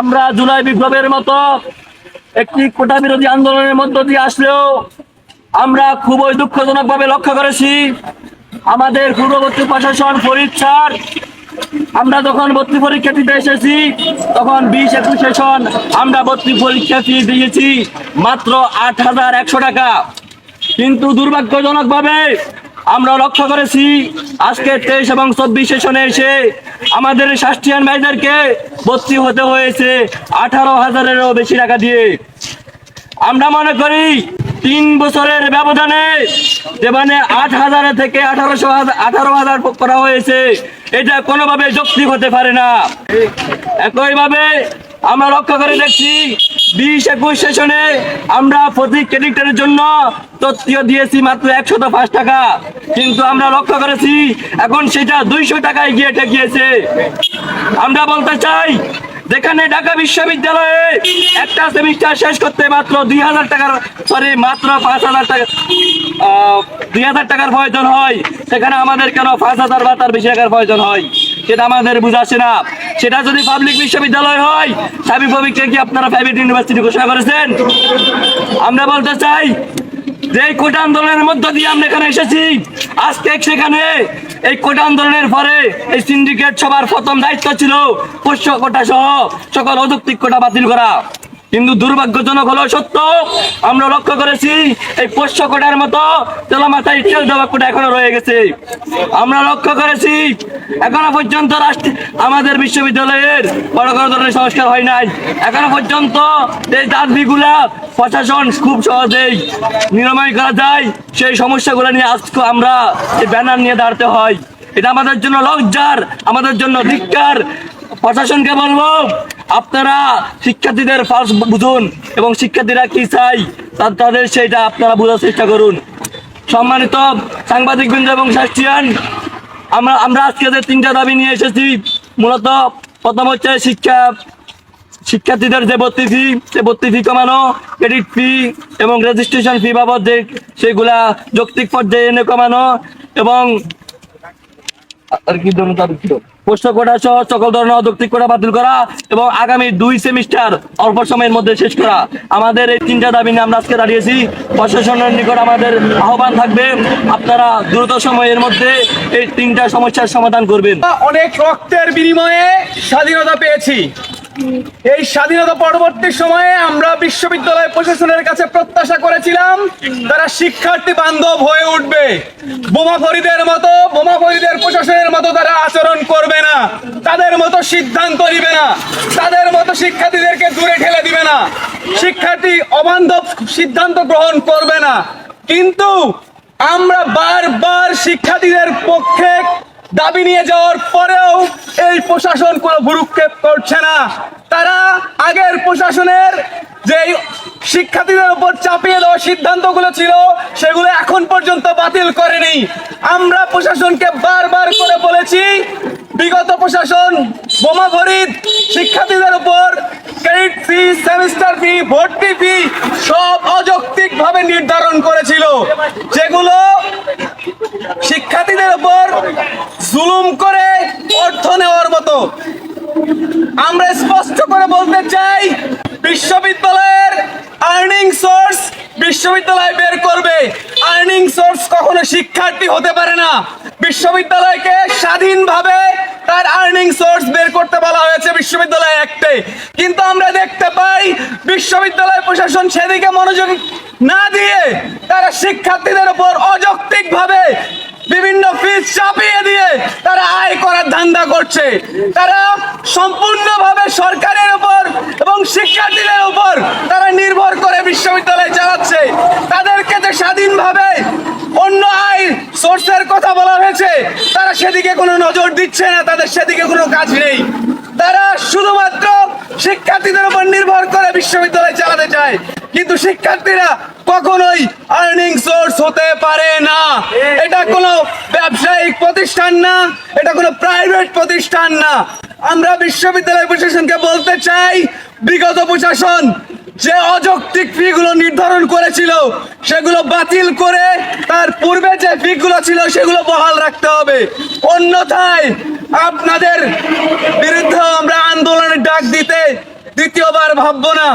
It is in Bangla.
আমরা জুলাই বিপ্লবের মতো একটি কোটা বিরোধী আন্দোলনের মধ্য দিয়ে আসলেও আমরা খুবই দুঃখজনক ভাবে লক্ষ্য করেছি। আমাদের পূর্ববর্তী প্রশাসন স্যার, আমরা যখন ভর্তি পরীক্ষা দিতে এসেছি, তখন বিশ একুশ সেশন আমরা ভর্তি পরীক্ষা ফি দিয়েছি মাত্র আট হাজার একশো টাকা। কিন্তু দুর্ভাগ্যজনক ভাবে আমরা লক্ষ্য করেছি আজকে তেইশ এবং চব্বিশ সেশনে এসে আমাদের শাস্ত্রিয়ান ভাইদেরকে ভর্তি হতে হয়েছে আঠারো হাজারেরও বেশি টাকা দিয়ে। আমরা মনে করি তিন বছরের ব্যবধানে যে মানে আট হাজার থেকে আঠারোশো আঠারো হাজার করা হয়েছে, এটা কোনোভাবে যৌক্তিক হতে পারে না। একইভাবে আমরা লক্ষ্য করে দেখছি বিশ একুশ সেশনে আমরা প্রতি ক্রেডিটের জন্য তথ্য দিয়েছি মাত্র একশত পাঁচ টাকা। কিন্তু আমরা লক্ষ্য করেছি, এখন সেটা দুইশো টাকায় গিয়ে ঠেকিয়েছে। আমরা বলতে চাই, যেখানে ঢাকা বিশ্ববিদ্যালয়ে একটা সেমিস্টার শেষ করতে মাত্র দুই হাজার টাকার সরি মাত্র পাঁচ হাজার টাকা দুই হাজার টাকার প্রয়োজন হয়। সেখানে আমাদের কেন পাঁচ হাজার বা তার বেশি টাকার প্রয়োজন হয়? সেটা আমাদের বুঝাচ্ছে না। সেটা যদি পাবলিক বিশ্ববিদ্যালয় হয় সাবি পবিককে কি আপনারা প্রাইভেট ইউনিভার্সিটি ঘোষণা করেছেন? আমরা বলতে চাই যে এই কোটা আন্দোলনের মধ্য দিয়ে আমরা এখানে এসেছি। আজকে সেখানে এই কোটা আন্দোলনের পরে এই সিন্ডিকেট সবার প্রথম দায়িত্ব ছিল পোষ্য কোটা সহ সকল অযৌক্তিক কোটা বাতিল করা। কিন্তু দুর্ভাগ্যজনক হলো সত্য, আমরা লক্ষ্য করেছি এই পোষ্য কোটার মতো তেলা মাথায় তেল দেওয়া কোটা এখনও রয়ে গেছে। আমরা লক্ষ্য করেছি, এখনও পর্যন্ত রাষ্ট্র আমাদের বিশ্ববিদ্যালয়ের বড় কোনো ধরনের সংস্কার হয় নাই। এখনও পর্যন্ত এই দাবিগুলা প্রশাসন খুব সহজেই নিরাময় করা যায়। সেই সমস্যাগুলো নিয়ে আজকে আমরা এই ব্যানার নিয়ে দাঁড়াতে হয়। এটা আমাদের জন্য লজ্জার, আমাদের জন্য ধিক্কার। প্রশাসনকে বলব, আপনারা শিক্ষার্থীদের ফার্স্ট বুঝুন এবং শিক্ষার্থীরা কি চাই তাদের সেইটা আপনারা বোঝার চেষ্টা করুন। সম্মানিত সাংবাদিক বৃন্দ এবং শাস্ত্রিয়ান আমরা আমরা আজকে যে তিনটা দাবি নিয়ে এসেছি, মূলত প্রথম হচ্ছে শিক্ষা, শিক্ষার্থীদের যে ভর্তি ফি সে ভর্তি ফি কমানো ক্রেডিট ফি এবং রেজিস্ট্রেশন ফি বাবদ যে সেগুলা যৌক্তিক পর্যায়ে এনে কমানো এবং আর কি ধরুন তার কি? বাতিল করা এবং আগামী দুই সেমিস্টার অল্প সময়ের মধ্যে শেষ করা। আমাদের এই তিনটা আজকে দাঁড়িয়েছি। প্রশাসনের নিকট আমাদের আহ্বান থাকবে, আপনারা দ্রুত সময়ের মধ্যে এই তিনটা সমস্যার সমাধান করবেন। অনেক রক্তের বিনিময়ে স্বাধীনতা পেয়েছি। এই স্বাধীনতা পরবর্তী সময়ে আমরা বিশ্ববিদ্যালয় প্রশাসনের কাছে প্রত্যাশা করেছিলাম, তারা শিক্ষার্থী বান্ধব হয়ে উঠবে। বোমাফরিদের মতো বোমাফরিদের প্রশাসনের মতো তারা আচরণ করবে না। তাদের মতো সিদ্ধান্ত নিবে না। তাদের মতো শিক্ষার্থীদেরকে দূরে ঠেলে দিবে না। শিক্ষার্থী অবান্ধব সিদ্ধান্ত গ্রহণ করবে না। কিন্তু আমরা বারবার শিক্ষার্থীদের পক্ষে দাবি নিয়ে যাওয়ার পরেও প্রশাসন কোনো ভুরুক্ষেপ করছে না। তারা আগের প্রশাসনের যে শিক্ষার্থীদের উপর চাপিয়ে দেওয়া সিদ্ধান্তগুলো ছিল, সেগুলো এখন পর্যন্ত বাতিল করেনি। আমরা প্রশাসনকে বারবার করে বলেছি, বিগত প্রশাসন বোমা ভরিত, শিক্ষার্থীদের উপর ক্রেডিট ফি সেমিস্টার ফি ভর্তি ফি সব অযৌক্তিক ভাবে নির্ধারণ করেছিল। যেগুলো শিক্ষার্থীদের উপর মতো আমরা স্পষ্ট করে বলতে চাই, বিশ্ববিদ্যালয়ের আর্নিং সোর্স বিশ্ববিদ্যালয় বের করবে। আর্নিং সোর্স কখনো শিক্ষার্থী হতে পারে না। বিশ্ববিদ্যালয়কে স্বাধীনভাবে তার আর্নিং সোর্স বের করতে বলা হয়েছে বিশ্ববিদ্যালয় অ্যাক্টে। কিন্তু আমরা দেখতে পাই, বিশ্ববিদ্যালয় প্রশাসন সেদিকে মনোযোগ না দিয়ে তারা শিক্ষার্থীদের উপর অযৌক্তিকভাবে বিভিন্ন চাপিয়ে দিয়ে তারা আয় করার ধান্দা করছে। তারা সম্পূর্ণভাবে সরকারের উপর এবং শিক্ষার্থীদের উপর তারা নির্ভর করে বিশ্ববিদ্যালয় চালাচ্ছে। তাদেরকে যে স্বাধীনভাবে অন্য আয় সোর্সের কথা বলা হয়েছে, তারা সেদিকে কোনো নজর দিচ্ছে না, তাদের সেদিকে কোনো কাজ নেই। তারা শুধুমাত্র শিক্ষার্থীদের উপর নির্ভর করে বিশ্ববিদ্যালয় চালাতে চায়। কিন্তু শিক্ষার্থীরা কখনোই আর্নিং সোর্স হতে পারে না। প্রতিষ্ঠান না, এটা কোনো প্রাইভেট প্রতিষ্ঠান না। আমরা বিশ্ববিদ্যালয় প্রশাসনকে বলতে চাই, বিগত প্রশাসন যে অযৌক্তিক ফি গুলো নির্ধারণ করেছিল, সেগুলো বাতিল করে তার পূর্বে যে ফি গুলো ছিল, সেগুলো বহাল রাখতে হবে। অন্যথায় আপনাদের বিরুদ্ধে আমরা আন্দোলনের ডাক দিতে দ্বিতীয়বার ভাববো না।